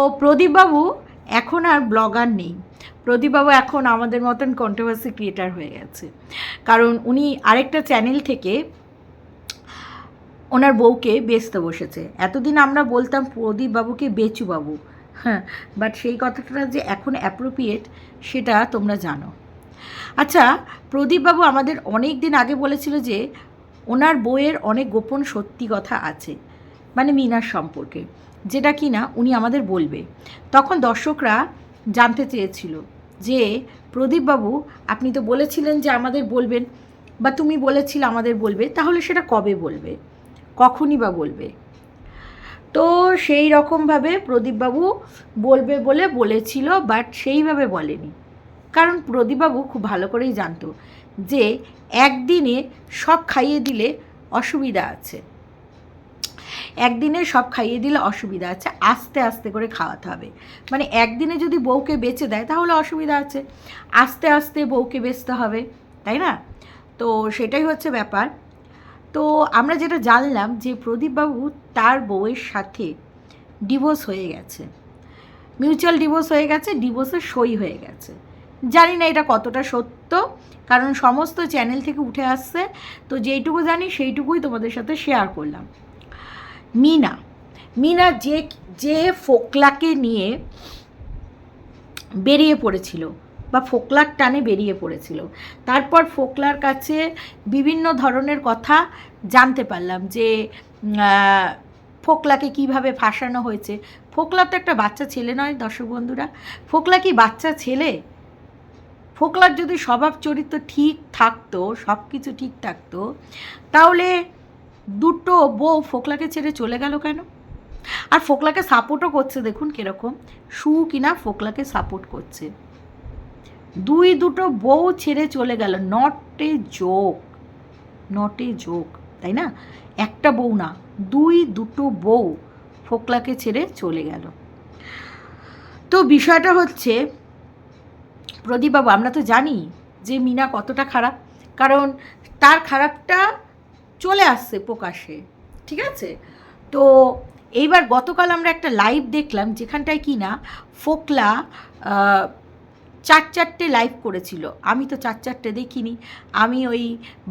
ও প্রদীপবাবু এখন আর ব্লগার নেই। প্রদীপবাবু এখন আমাদের মতন কন্ট্রোভার্সি ক্রিয়েটার হয়ে গেছে। কারণ উনি আরেকটা চ্যানেল থেকে ওনার বউকে বেচতে বসেছে। এতদিন আমরা বলতাম প্রদীপবাবুকে বেচুবাবু। হ্যাঁ বাট সেই কথাটা যে এখন অ্যাপ্রোপ্রিয়েট সেটা তোমরা জানো। আচ্ছা প্রদীপবাবু আমাদের অনেক দিন আগে বলেছিল যে ওনার বইয়ের অনেক গোপন সত্যি কথা আছে। মানে মিনার সম্পর্কে, যেটা কি না উনি আমাদের বলবে। তখন দর্শকরা জানতে চেয়েছিল যে, প্রদীপবাবু, আপনি তো বলেছিলেন যে আমাদের বলবেন, বা তুমি বলেছিলে আমাদের বলবে, তাহলে সেটা কবে বলবে? কখনই বা বলবে? তো সেই রকমভাবে প্রদীপবাবু বলবে বলে বলেছিল বাট সেইভাবে বলেনি। কারণ প্রদীপবাবু খুব ভালো করেই জানতো যে, একদিনে সব খাইয়ে দিলে অসুবিধা আছে। একদিনে সব খাইয়ে দিলে অসুবিধা আছে, আস্তে আস্তে করে খাওয়াতে হবে। মানে একদিনে যদি বউকে বেচে দেয় তাহলে অসুবিধা আছে, আস্তে আস্তে বউকে বেচতে হবে, তাই না? তো সেটাই হচ্ছে ব্যাপার। তো আমরা যেটা জানলাম যে প্রদীপবাবু তার বউয়ের সাথে ডিভোর্স হয়ে গেছে। মিউচুয়াল ডিভোর্স হয়ে গেছে ডিভোর্সের সই হয়ে গেছে। জানি না এটা কতটা সত্য, কারণ সমস্ত চ্যানেল থেকে উঠে আসছে, তো যেইটুকু জানি সেইটুকুই তোমাদের সাথে শেয়ার করলাম। মিনা মিনা যে যে ফোকলাকে নিয়ে বেরিয়ে পড়েছিল বা ফোকলার টানে বেরিয়ে পড়েছিল। তারপর ফোকলার কাছে বিভিন্ন ধরনের কথা জানতে পারলাম যে ফোকলাকে কীভাবে ফাঁসানো হয়েছে। ফোকলা তো একটা বাচ্চা ছেলে নয় দর্শক বন্ধুরা। ফোকলা কি বাচ্চা ছেলে? ফোকলার যদি স্বভাব চরিত্র ঠিক থাকতো সব কিছু ঠিক থাকতো, তাহলে দুটো বউ ফোকলাকে ছেড়ে চলে গেল কেন? আর ফোকলাকে সাপোর্টও করছে, দেখুন কীরকম। সু কিনা ফোকলাকে সাপোর্ট করছে। দুই দুটো বউ ছেড়ে চলে গেল। Not a joke not a joke তাই না? একটা বউ না, দুই দুটো বউ ফোকলাকে ছেড়ে চলে গেল। তো বিষয়টা হচ্ছে, প্রদীপবাবু, আমরা তো জানি যে মিনা কতটা খারাপ। কারণ তার খারাপটা চলে আসছে প্রকাশে ঠিক আছে? তো এইবার গতকাল আমরা একটা লাইভ দেখলাম যেখানটায় কি না ফোকলা চার চারটে লাইভ করেছিল। আমি তো চার চারটে দেখিনি। আমি ওই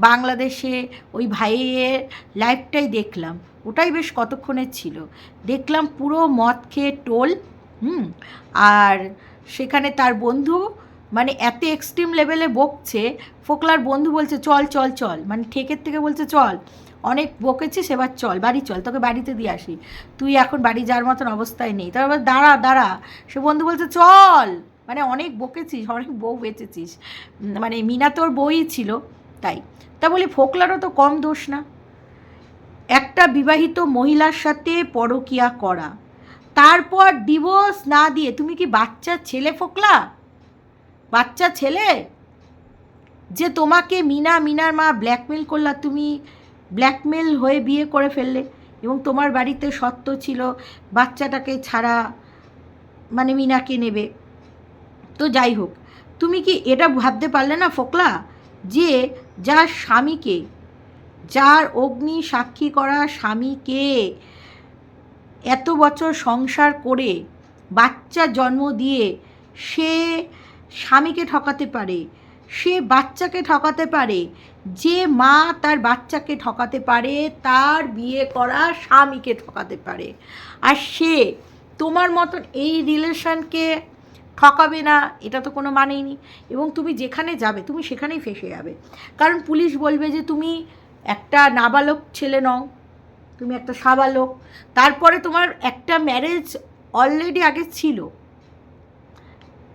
বাংলাদেশে ওই ভাইয়ের লাইভটাই দেখলাম। ওটাই বেশ কতক্ষণের ছিল। দেখলাম পুরো মদ খেয়ে টোল, হুম? আর সেখানে তার বন্ধু মানে এত এক্সট্রিম লেভেলে বকছে, ফোকলার বন্ধু বলছে, চল চল চল। মানে ঠেকের থেকে বলছে, চল। অনেক বকেছিস, এবার চল, বাড়ি চল, তোকে বাড়িতে দিয়ে আসি। তুই এখন বাড়ি যাওয়ার মতন অবস্থায় নেই। তারপর দাঁড়া দাঁড়া। সে বন্ধু বলছে, চল। মানে অনেক বকেছিস, অনেক বউ বেঁচেছিস। মানে মিনা তোর বই ছিল, তাই। তা বলি, ফোকলারও তো কম দোষ না। একটা বিবাহিত মহিলার সাথে পরকিয়া করা। তারপর ডিভোর্স না দিয়ে, তুমি কি বাচ্চা ছেলে ফোকলা? বাচ্চা ছেলে? যে তোমাকে মিনা, মিনার মা ব্ল্যাকমেল করলা, তুমি ব্ল্যাকমেল হয়ে বিয়ে করে ফেললে এবং তোমার বাড়িতে সত্য ছিল, বাচ্চাটাকে ছাড়া মানে মিনাকে নেবে। তো যাই হোক, তুমি কি এটা ভাবতে পারলে না ফোকলা? যে যার স্বামীকে, যার অগ্নি সাক্ষী করা স্বামীকে এত বছর সংসার করে বাচ্চা জন্ম দিয়ে সে স্বামীকে ঠকাতে পারে, সে বাচ্চাকে ঠকাতে পারে, যে মা তার বাচ্চাকে ঠকাতে পারে, তার বিয়ে করা স্বামীকে ঠকাতে পারে। আর সে তোমার মতন এই রিলেশনকে ঠকাবে না, এটা তো কোনো মানেই নেই। এবং তুমি যেখানে যাবে, তুমি সেখানেই ফেসে যাবে। কারণ পুলিশ বলবে যে তুমি একটা নাবালক ছেলে নও, তুমি একটা সাবালক। তারপরে তোমার একটা ম্যারেজ অলরেডি আগে ছিল।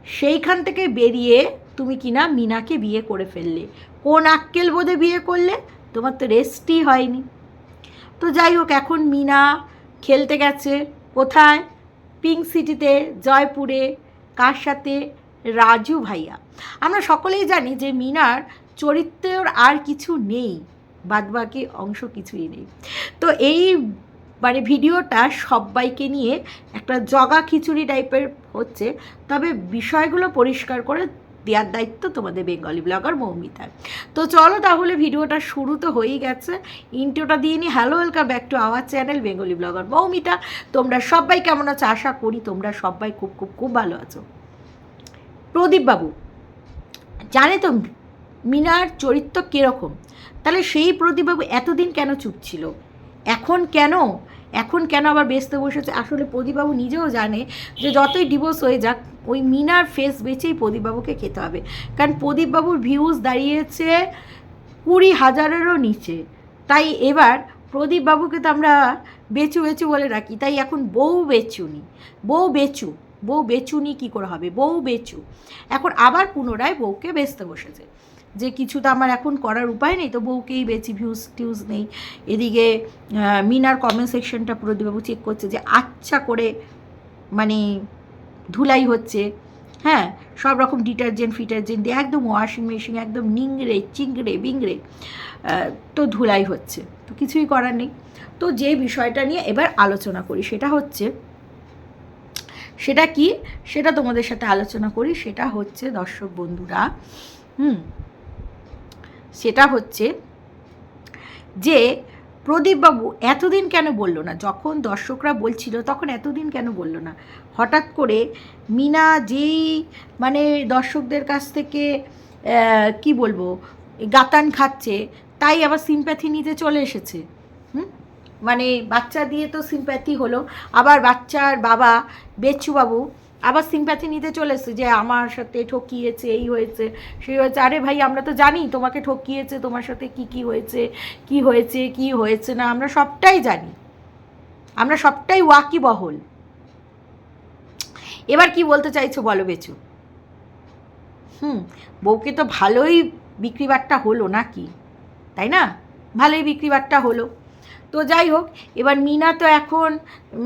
সেইখান থেকে বেরিয়ে তুমি কিনা মিনাকে বিয়ে করে ফেললে। কোন আক্কেল বোধে বিয়ে করলে? তোমার তো রেস্টই হয়নি। তো যাই হোক, এখন মিনা খেলতে গেছে। কোথায়? পিঙ্ক সিটিতে জয়পুরে, কার সাথে? রাজু ভাইয়া। আমরা সকলেই জানি যে মিনার চরিত্রের আর কিছু নেই। বাদবাকি অংশ কিছুই নেই। তো এই মানে ভিডিওটা সবাইকে নিয়ে একটা জগা খিচুড়ি টাইপের হচ্ছে। তবে বিষয়গুলো পরিষ্কার করে দেওয়ার দায়িত্ব তোমাদের বেঙ্গলি ব্লগার মৌমিতার তো চলো তাহলে ভিডিওটা শুরু তো হয়েই গেছে। ইন্ট্রোটা দিয়ে নি। Hello welcome back to our channel Bengali blogger Moumita. তোমরা সবাই কেমন আছো? আশা করি তোমরা সবাই খুব খুব খুব ভালো আছো। প্রদীপবাবু, জানে তো মিনার চরিত্র কীরকম? তাহলে সেই প্রদীপবাবু এতদিন কেন চুপ ছিল? এখন কেন এখন কেন আবার বেচতে বসেছে? আসলে প্রদীপবাবু নিজেও জানে যে যতই ডিভোর্স হয়ে যাক, ওই মিনার ফেস বেচেই প্রদীপবাবুকে খেতে হবে। কারণ প্রদীপবাবুর ভিউজ দাঁড়িয়েছে কুড়ি হাজারেরও নিচে। তাই এবার প্রদীপবাবুকে তো আমরা বেচু বেচু বলে রাখি। তাই এখন বউ বেচুনি। বউ বেচু। বউ বেচুনি কী করে হবে? বউ বেচু। এখন আবার পুনরায় বউকে বেচতে বসেছে। যে কিছু তো আমার এখন করার উপায় নেই, তো বউকেই বেচি ভিউজ টিউজ নেই। এদিকে মিনার কমেন্ট সেকশনটা প্রদীপবাবু চেক করছে যে আচ্ছা করে মানে ধুলাই হচ্ছে। হ্যাঁ সব রকম ডিটারজেন্ট ফিটারজেন্ট দিয়ে একদম ওয়াশিং মেশিন একদম নিংড়ে, চিংড়ে, বিংড়ে তো ধুলাই হচ্ছে। তো কিছুই করার নেই। তো যে বিষয়টা নিয়ে এবার আলোচনা করি, সেটা হচ্ছে, সেটা কি? সেটা তোমাদের সাথে আলোচনা করি, সেটা হচ্ছে দর্শক বন্ধুরা, হুম সেটা হচ্ছে যে প্রদীপবাবু এতদিন কেন বলল না? যখন দর্শকরা বলছিল তখন এতদিন কেন বলল না? হঠাৎ করে মিনা যেই মানে দর্শকদের কাছ থেকে কি বলব, গাতান খাচ্ছে, তাই আবার সিম্প্যাথি নিতে চলে এসেছে। হুম? মানে বাচ্চা দিয়ে তো সিম্প্যাথি হলো। আবার বাচ্চার বাবা বেচ্চুবাবু আবার সিম্প্যাথি নিতে চলে এসেছে যে আমার সাথে ঠকিয়েছে, এই হয়েছে, সেই হয়েছে। আরে ভাই, আমরা তো জানি তোমাকে ঠকিয়েছে, তোমার সাথে কি কি হয়েছে কি হয়েছে কি হয়েছে না, আমরা সবটাই জানি। আমরা সবটাই ওয়াকি বহল এবার কি বলতে চাইছো বলো বেচু? হুম, বউকে তো ভালোই বিক্রি বাট্টা হলো নাকি? তাই না? ভালোই বিক্রি বাট্টা হলো। তো যাই হোক, এবার মিনা তো এখন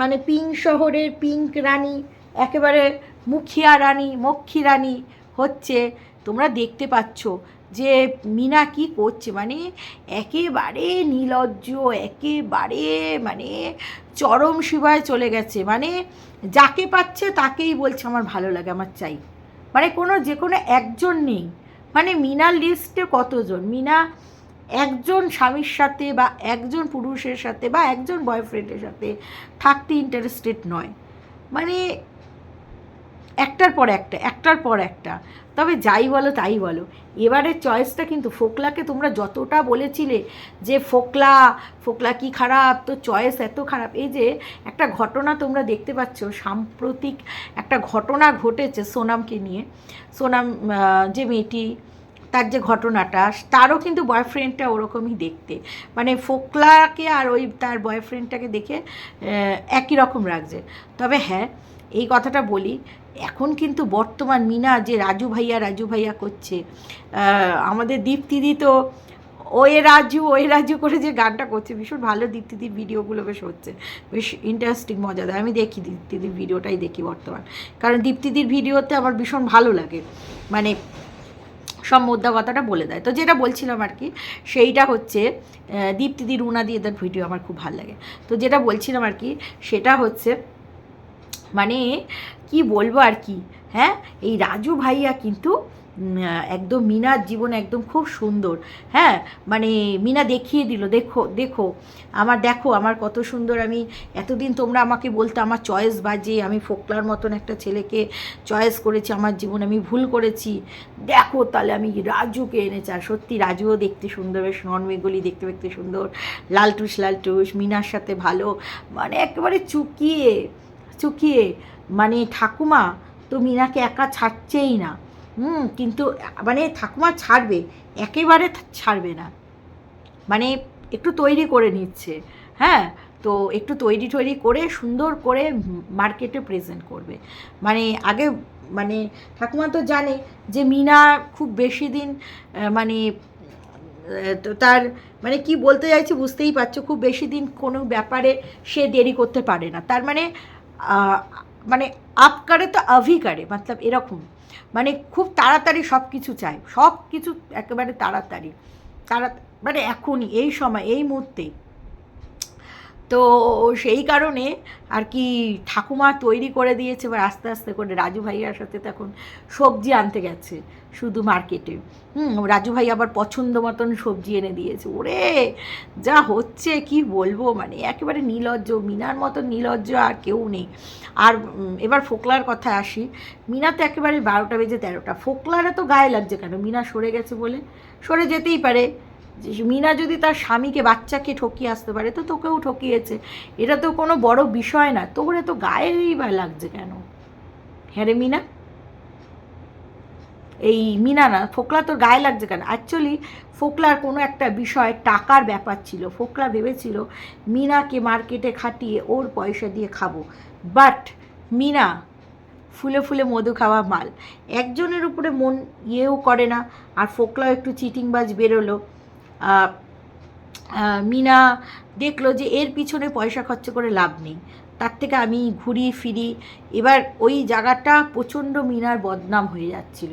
মানে পিঙ্ক শহরের পিঙ্ক রানী একেবারে মুখিয়া রানী, মক্ষী রানী হচ্ছে। তোমরা দেখতে পাচ্ছ যে মিনা কি করছে মানে একেবারে নির্লজ্জ একেবারে মানে চরম শিবায় চলে গেছে। মানে যাকে পাচ্ছে তাকেই বলছে, আমার ভালো লাগে, আমার চাই। মানে কোনো, যে কোনো একজন নেই। মানে মিনার লিস্টে কতজন? মিনা একজন স্বামীর সাথে বা একজন পুরুষের সাথে বা একজন বয়ফ্রেন্ডের সাথে থাকতে ইন্টারেস্টেড নয়। মানে একটার পর একটা, একটার পর একটা। তবে যাই বলো, তাই বলো। এবারের চয়েসটা কিন্তু ফোকলাকে তোমরা যতটা বলেছিলে যে ফোকলা ফোকলা কি খারাপ, তো চয়েস এত খারাপ। এই যে একটা ঘটনা তোমরা দেখতে পাচ্ছ, সাম্প্রতিক একটা ঘটনা ঘটেছে সোনামকে নিয়ে। সোনাম যে মেয়েটি, তার যে ঘটনাটা, তারও কিন্তু বয়ফ্রেন্ডটা ওরকমই দেখতে। মানে ফোকলাকে আর ওই তার বয়ফ্রেন্ডটাকে দেখে একই রকম লাগছে। তবে হ্যাঁ এই কথাটা বলি এখন কিন্তু বর্তমান মিনা যে রাজু ভাইয়া রাজু ভাইয়া করছে আমাদের দীপ্তিদি তো ওয়ে রাজু ওয়ে রাজু করে যে গানটা করছে, ভীষণ ভালো দীপ্তিদির ভিডিওগুলো বেশ হচ্ছে, বেশ ইন্টারেস্টিং মজাদার। আমি দেখি দীপ্তিদির ভিডিওটাই দেখি বর্তমান। কারণ দীপ্তিদির ভিডিওতে আমার ভীষণ ভালো লাগে। মানে সব মোদ্দা কথাটা বলে দেয়। তো যেটা বলছিলাম আর কি, সেইটা হচ্ছে দীপ্তিদি রুনা দিয়ে তার ভিডিও আমার খুব ভালো লাগে। তো যেটা বলছিলাম আর কি, সেটা হচ্ছে মানে কি বলব আর কি? হ্যাঁ এই রাজু ভাইয়া কিন্তু একদম মিনার জীবন একদম খুব সুন্দর। হ্যাঁ মানে মিনা দেখিয়ে দিল, দেখো দেখো, আমার দেখো, আমার কত সুন্দর, আমি এতদিন তোমরা আমাকে বলতে আমার চয়েস বাজে, আমি ফোকলার মতন একটা ছেলেকে চয়েস করেছি, আমার জীবন আমি ভুল করেছি। দেখো তাহলে আমি রাজুকে এনেছি, আর সত্যি রাজুও দেখতে সুন্দর, বেশ নন বেঙ্গলি দেখতে দেখতে সুন্দর। লালটুস লালটুস, মিনার সাথে ভালো মানে একেবারে চুকিয়ে। চুকিয়ে মানে ঠাকুমা তো মিনাকে একা ছাড়ছেই না। হুম, কিন্তু মানে ঠাকুমা ছাড়বে, একেবারে ছাড়বে না। মানে একটু তৈরি করে নিচ্ছে হ্যাঁ? তো একটু তৈরি টৈরি করে, সুন্দর করে মার্কেটে প্রেজেন্ট করবে। মানে আগে মানে ঠাকুমা তো জানে যে মিনা খুব বেশি দিন মানে তো তার মানে কি বলতে চাইছি বুঝতেই পারছ, খুব বেশি দিন কোনো ব্যাপারে সে দেরি করতে পারে না। তার মানে মানে আপ করে তো আভিকারে, মতলব এরকম। মানে খুব তাড়াতাড়ি সব কিছু চাই। সব কিছু একেবারে তাড়াতাড়ি। তাড়া মানে এখনই, এই সময়, এই মুহূর্তে। তো সেই কারণে আর কি ঠাকুমা তৈরি করে দিয়েছে, এবার আস্তে আস্তে করে রাজু ভাইয়ার সাথে তখন সবজি আনতে গেছে, শুধু মার্কেটে। হুম, রাজু ভাই আবার পছন্দ মতন সবজি এনে দিয়েছে। ওরে, যা হচ্ছে, কি বলব? মানে একেবারে নীলজ্জ, মিনার মতন নীলজ্জ আর কেউ নেই। আর এবার ফোকলার কথা আসি। মিনা তো একেবারে বারোটা বেজে তেরোটা। ফোকলারা তো গায়ে লাগছে কেন? মিনা সরে গেছে বলে? সরে যেতেই পারে। মিনা যদি তার স্বামীকে, বাচ্চাকে ঠকিয়ে আসতে পারে, তো তোকেও ঠকিয়েছে। এটা তো কোনো বড় বিষয় না। তোর তো গায়েই বা লাগছে কেন? হ্যাঁ রে মিনা? এই মিনা না, ফোকলা তোর গায়ে লাগছে কেন? অ্যাকচুয়ালি ফোকলার কোনো একটা বিষয় টাকার ব্যাপার ছিল। ফোকলা ভেবেছিল মিনাকে মার্কেটে খাটিয়ে ওর পয়সা দিয়ে খাব। বাট মিনা ফুলে ফুলে মধু খাওয়া মাল। একজনের উপরে মন ইয়েও করে না। আর ফোকলাও একটু চিটিংবাজ বেরোলো। মিনা দেখল যে এর পিছনে পয়সা খরচ করে লাভ নেই। তার থেকে আমি ঘুরি ফিরি। এবার ওই জায়গাটা প্রচণ্ড মিনার বদনাম হয়ে যাচ্ছিল,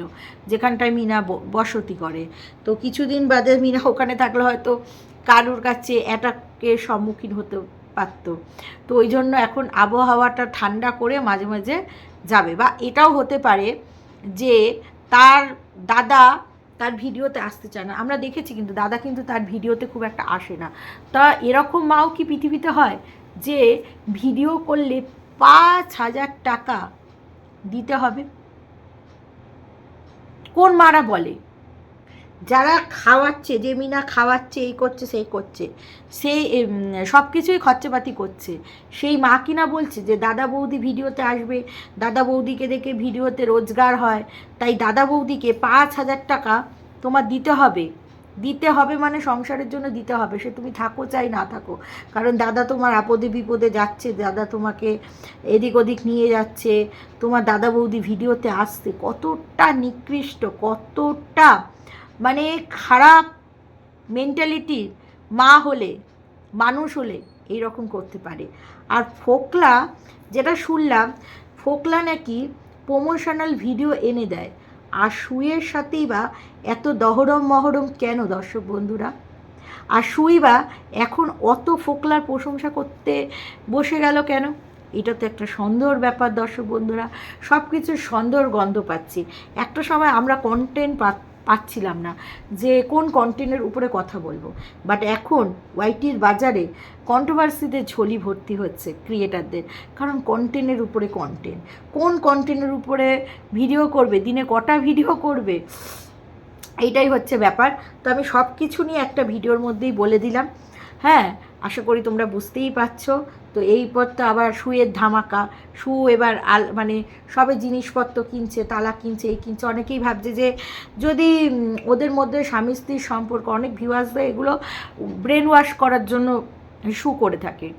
যেখানটায় মিনা বসতি করে। তো কিছুদিন বাদে মিনা ওখানে থাকলে হয়তো কারুর কাছে অ্যাটাকের সম্মুখীন হতে পারতো। তো ওই জন্য এখন আবহাওয়াটা ঠান্ডা করে মাঝে মাঝে যাবে। বা এটাও হতে পারে যে তার দাদা তার ভিডিওতে আসতে চায় না। আমরা দেখেছি কিন্তু দাদা কিন্তু তার ভিডিওতে খুব একটা আসে না। তা এরকম মাও কি পৃথিবীতে হয় যে ভিডিও করলে পাঁচ হাজার টাকা দিতে হবে? কোন মারা বলে? যারা খাওয়াচ্ছে, যে মিনা খাওয়াচ্ছে, এই করছে, সেই করছে, সে সব কিছুই খরচাপাতি করছে। সেই মা কিনা বলছে যে, দাদা বৌদি ভিডিওতে আসবে। দাদা বৌদিকে দেখে ভিডিওতে রোজগার হয়। তাই দাদা বৌদিকে পাঁচ হাজার টাকা তোমার দিতে হবে। দিতে হবে মানে সংসারের জন্য দিতে হবে। সে তুমি থাকো চাই, না থাকো। কারণ দাদা তোমার আপদে বিপদে যাচ্ছে। দাদা তোমাকে এদিক ওদিক নিয়ে যাচ্ছে। তোমার দাদা বৌদি ভিডিওতে আসতে কতটা নিকৃষ্ট, কতটা মানে খারাপ মেন্টালিটির মা হলে, মানুষ হলে এই রকম করতে পারে। আর ফোকলা, যেটা শুনলাম, ফোকলা নাকি প্রমোশনাল ভিডিও এনে দেয়। আর সুইয়ের সাথেই বা এত দহরম মহরম কেন দর্শক বন্ধুরা? আর সুই বা এখন অত ফোকলার প্রশংসা করতে বসে গেল কেন? এটা তো একটা সুন্দর ব্যাপার দর্শক বন্ধুরা। সব কিছুর সুন্দর গন্ধ পাচ্ছি। একটা সময় আমরা কন্টেন্ট পাচ্ছিলাম না যে কোন কন্টেন্টের উপরে কথা বলব। বাট এখন ওয়াইটির বাজারে কন্ট্রোভার্সিতে ঝোলি ভর্তি হচ্ছে ক্রিয়েটারদের কারণ কন্টেন্টের উপরে কন্টেন্ট কোন কন্টেন্টের উপরে ভিডিও করবে? দিনে কটা ভিডিও করবে? এইটাই হচ্ছে ব্যাপার। তো আমি সব কিছু নিয়ে একটা ভিডিওর মধ্যেই বলে দিলাম। হ্যাঁ আশা করি তোমরা বুঝতেই পারছ। তো এই পর তো আবার শুয়ের ধামাকা। শু এবার আল মানে সবে জিনিসপত্র কিনছে, তালা কিনছে, এই কিনছে। অনেকেই ভাবছে যে যদি ওদের মধ্যে স্বামী স্ত্রীর সম্পর্ক, অনেক ভিউয়ার্সরা এগুলো ব্রেন ওয়াশ করার জন্য শু করে থাকে।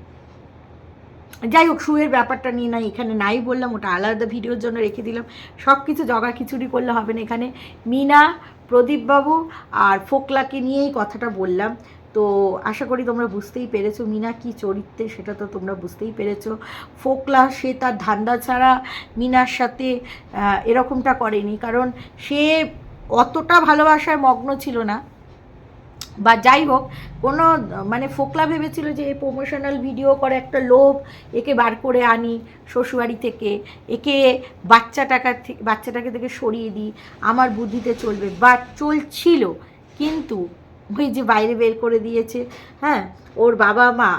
যাই হোক শুয়ের ব্যাপারটা নিয়ে নাই, এখানে নাই বললাম, ওটা আলাদা ভিডিওর জন্য রেখে দিলাম। সব কিছু জগা খিচুড়ি করলে হবে না এখানে। মিনা, প্রদীপবাবু আর ফোকলাকে নিয়েই কথাটা বললাম। তো আশা করি তোমরা বুঝতেই পেরেছ। মিনা কি চরিত্রে সেটা তো তোমরা বুঝতেই পেরেছ। ফোকলা, সে তার ধান্দা ছাড়া মিনার সাথে এরকমটা করেনি। কারণ সে অতটা ভালোবাসায় মগ্ন ছিল না। বা যাই হোক, কোনো মানে ফোকলা ভেবেছিল যে প্রমোশনাল ভিডিও করে একটা লোভ, একে বার করে আনি শ্বশুরবাড়ি থেকে। একে বাচ্চা টাকা থেকে বাচ্চাটাকে থেকে সরিয়ে দিই। আমার বুদ্ধিতে চলবে। বা চলছিল, কিন্তু ওই যে বাইরে বের করে দিয়েছে হ্যাঁ ওর বাবা মা।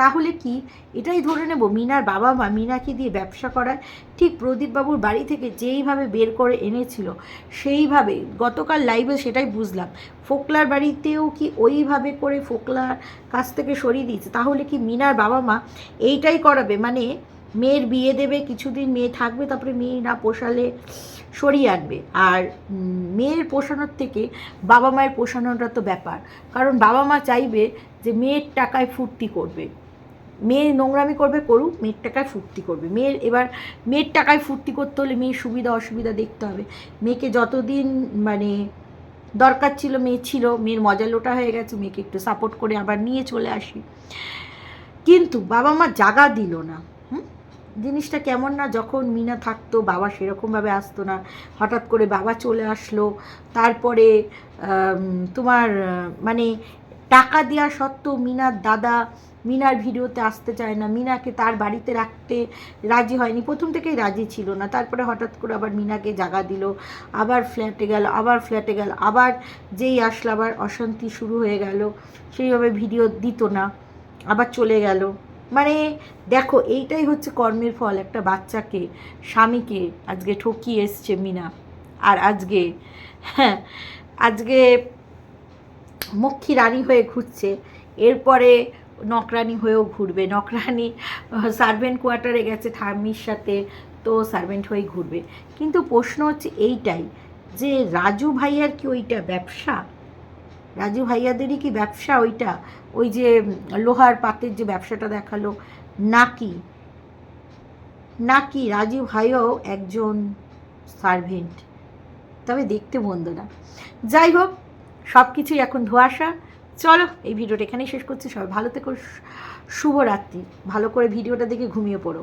তাহলে কি? এটাই ধরে নেব, মিনার বাবা মা মিনাকে দিয়ে ব্যবসা করায়। ঠিক প্রদীপবাবুর বাড়ি থেকে যেইভাবে বের করে এনেছিল, সেইভাবে গতকাল লাইভে সেটাই বুঝলাম। ফোকলার বাড়িতেও কি ওইভাবে করে ফোকলার কাছ থেকে সরিয়ে দিয়েছে? তাহলে কি মিনার বাবা মা এইটাই করাবে? মানে মেয়ের বিয়ে দেবে, কিছুদিন মেয়ে থাকবে, তারপরে মেয়ে না পোষালে সরিয়ে আনবে। আর মেয়ের পোষানোর থেকে বাবা মায়ের পোষানোটা তো ব্যাপার। কারণ বাবা মা চাইবে যে মেয়ের টাকায় ফুর্তি করবে। মেয়ে নোংরামি করবে করুক, মেয়ের টাকায় ফুর্তি করবে। মেয়ের এবার, মেয়ের টাকায় ফুর্তি করতে হলে মেয়ের সুবিধা অসুবিধা দেখতে হবে। মেয়েকে যতদিন মানে দরকার ছিল, মেয়ে ছিল, মেয়ের মজা লোটা হয়ে গেছে, মেয়েকে একটু সাপোর্ট করে আবার নিয়ে চলে আসি। কিন্তু বাবা মা জাগা দিল না। জিনিসটা কেমন না যখন মিনা থাকতো, বাবা সেরকমভাবে আসতো না। হঠাৎ করে বাবা চলে আসলো। তারপরে তোমার মানে টাকা দেওয়া সত্ত্বেও মিনার দাদা মিনার ভিডিওতে আসতে চায় না। মিনাকে তার বাড়িতে রাখতে রাজি হয়নি। প্রথম থেকেই রাজি ছিল না। তারপরে হঠাৎ করে আবার মিনাকে জাগা দিল। আবার ফ্ল্যাটে গেল, আবার ফ্ল্যাটে গেল, আবার যেই আসলো, আবার অশান্তি শুরু হয়ে গেল। সেইভাবে ভিডিও দিত না। আবার চলে গেল। মানে দেখো, এইটাই হচ্ছে কর্মের ফল, একটা বাচ্চাকে, স্বামীকে আজকে ঠকিয়ে এসছে মিনা। আর আজকে হ্যাঁ আজকে মক্ষী রানী হয়ে ঘুরছে। এরপরে নকরানি হয়েও ঘুরবে। নকরানি সার্ভেন্ট কোয়ার্টারে গেছে ঠাম্মির সাথে, তো সার্ভেন্ট হয়েই ঘুরবে। কিন্তু প্রশ্ন হচ্ছে এইটাই, যে রাজু ভাইয়ার কি ওইটা ব্যবসা? রাজু ভাইয়াদেরই কি ব্যবসা ওইটা? ওই যে লোহার পাতের যে ব্যবসাটা দেখাল। নাকি? নাকি রাজু ভাইও একজন সার্ভেন্ট? তবে দেখতে বন্ধু না। যাই হোক সব কিছুই এখন ধোয়াশা চলো, এই ভিডিওটা এখানেই শেষ করছি। সবাই ভালো থেকো, শুভরাত্রি। ভালো করে ভিডিওটা দেখে ঘুমিয়ে পড়ো।